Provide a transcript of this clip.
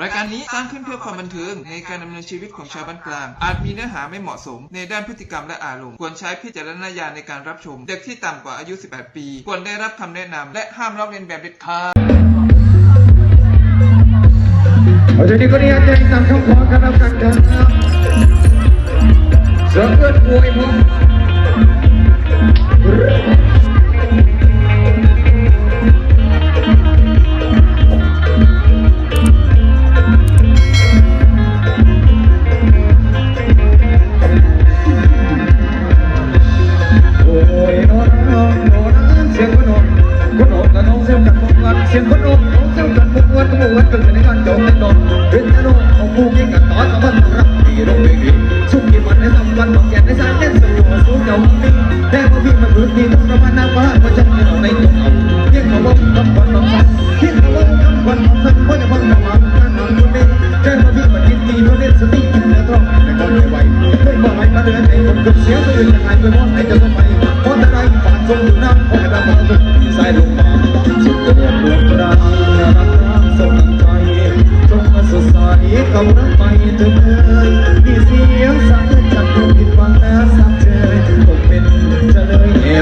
รายการนี้สร้างขึ้นเพื่อความบันเทิงในการดำเนินชีวิตของชาวบ้านกลาง อาจมีเนื้อหาไม่เหมาะสม ในด้านพฤติกรรมและอารมณ์ ควรใช้พิจารณญาณในการรับชม เด็กที่ต่ำกว่าอายุ 18 ปี ควรได้รับคำแนะนำและห้ามลอกเลียนแบบเด็ดขาดเอาจดีก็ได้ใจตามคำขอกันแล้วกันครับ นุกสู้เดีแต่พอพี่มันพื้นที่ต้องระมาณน้ำฟ้าเพราะฉันไม่เอาในตัวเอาเพียงเขาว่าคำวันของฉันเพียงเขาว่าคำวันของฉันเพราะจะฟังคำมันนั่นนั่นคนนี้แต่พอพี่มันยินดีเพราะเล่นสติกินเนื้อท้องในคนไม่ไหวไม่บอกให้มาเดินให้ผมกับเสียตัวอื่นยังไงไปมองให้จะต้องไปเพราะอะไรฝานทรงอยู่น้ำคอยระวังสุดสายลงมาสุดกระเดือนดวงระดางรักรักส่งใจจงมาสดใสกับรักไปเถิดเลยมีเสียงสั่น จ